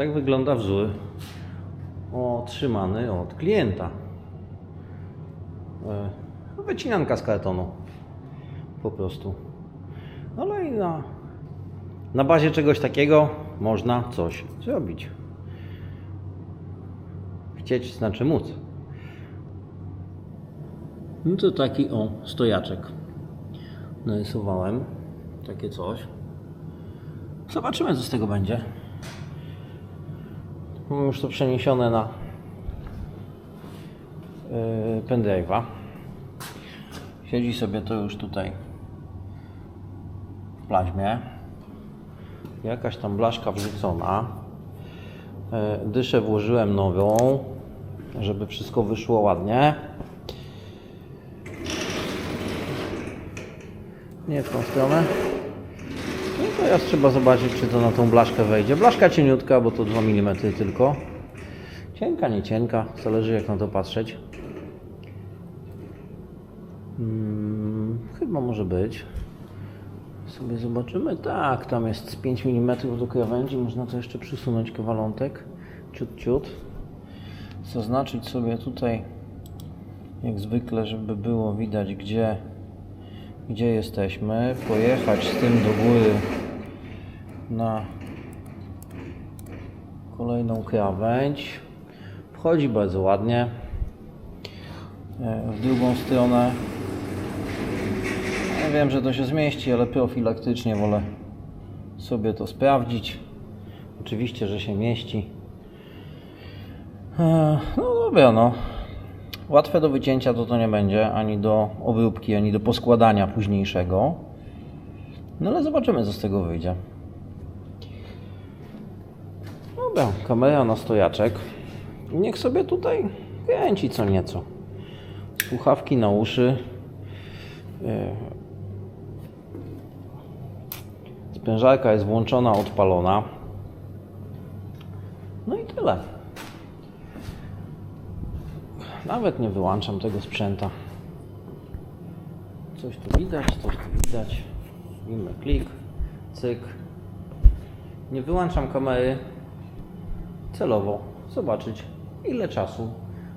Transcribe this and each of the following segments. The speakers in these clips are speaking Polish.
tak wygląda wzór otrzymany od klienta. E, Wycinanka z kartonu. Po prostu. Ale i na, na bazie czegoś takiego można coś zrobić. Chcieć znaczy móc. No to taki o stojaczek. Narysowałem takie coś. Zobaczymy co z tego będzie. Mam już to przeniesione na yy, pendrive'a. Siedzi sobie to już tutaj w plaźmie. Jakaś tam blaszka wrzucona. Yy, Dyszę włożyłem nową, żeby wszystko wyszło ładnie. Nie w tą stronę. Teraz trzeba zobaczyć, czy to na tą blaszkę wejdzie. Blaszka cieniutka, bo to 2 mm tylko. Cienka, nie cienka, zależy jak na to patrzeć. Hmm, chyba może być. Sobie zobaczymy. Tak, tam jest z 5 mm do krawędzi. Można to jeszcze przysunąć kawalątek. Ciut, ciut. Zaznaczyć sobie tutaj, jak zwykle, żeby było widać, gdzie gdzie jesteśmy, pojechać z tym do góry na kolejną krawędź. Wchodzi bardzo ładnie. E, W drugą stronę. Ja wiem, że to się zmieści, ale profilaktycznie wolę sobie to sprawdzić. Oczywiście, że się mieści. E, No dobra, no. Łatwe do wycięcia to to nie będzie, ani do obróbki, ani do poskładania późniejszego. No ale zobaczymy, co z tego wyjdzie. Dobra, kamera na stojaczek. Niech sobie tutaj kręci co nieco. Słuchawki na uszy. Yy. Sprężarka jest włączona, odpalona. No i tyle. Nawet nie wyłączam tego sprzęta. Coś tu widać, coś tu widać. Robimy klik, cyk. Nie wyłączam kamery celowo. Zobaczyć ile czasu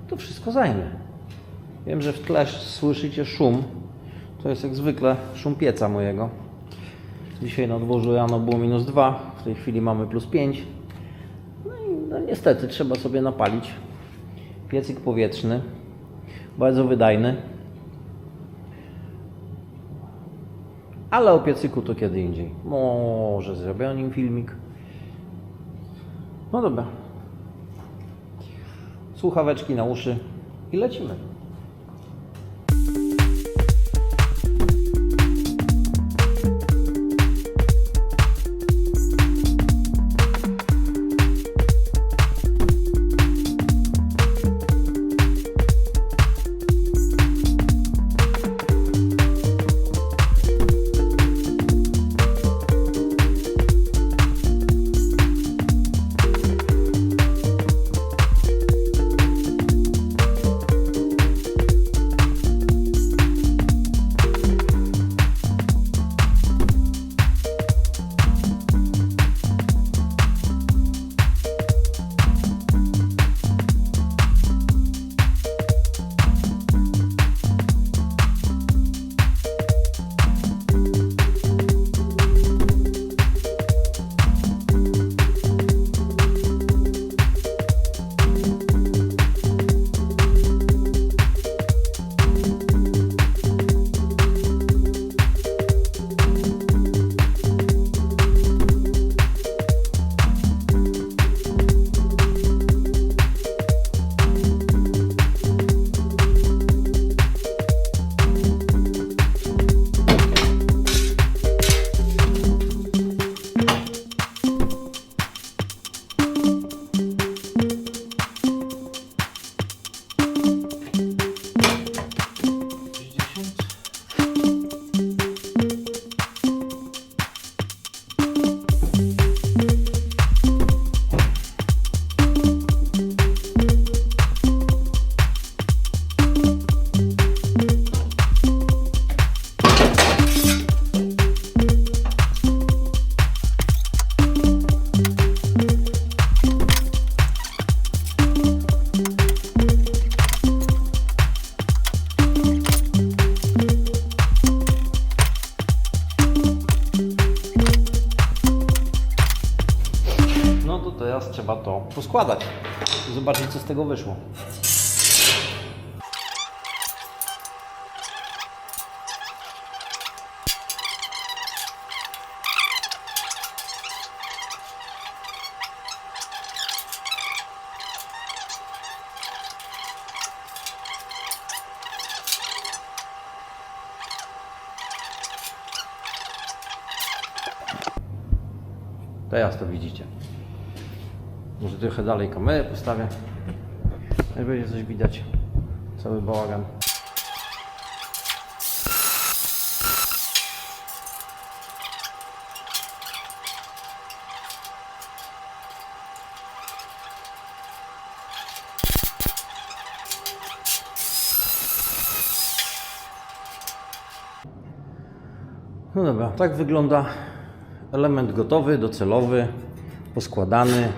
to wszystko zajmie. Wiem, że w tle słyszycie szum. To jest jak zwykle szum pieca mojego. Dzisiaj na dworzu rano było minus 2, w tej chwili mamy plus 5. No i no niestety trzeba sobie napalić piecyk powietrzny, bardzo wydajny. Ale o piecyku to kiedy indziej. Może zrobię o nim filmik. No dobra. Słuchaweczki na uszy i lecimy. Poskładać i zobaczyć, co z tego wyszło. Teraz to widzicie. Może trochę dalej kamerę postawię. Jak będzie coś widać. Cały bałagan. No dobra, tak wygląda element gotowy, docelowy, poskładany.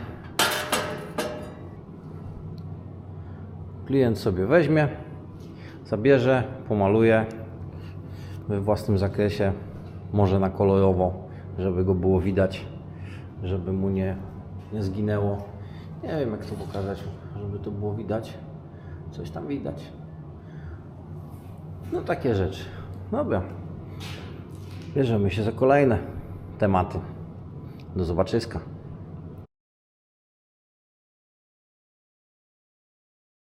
Klient sobie weźmie, zabierze, pomaluje we własnym zakresie, może na kolorowo, żeby go było widać, żeby mu nie, nie zginęło. Nie wiem jak to pokazać, żeby to było widać. Coś tam widać. No takie rzeczy. Dobra. Bierzemy się za kolejne tematy. Do zobaczyska.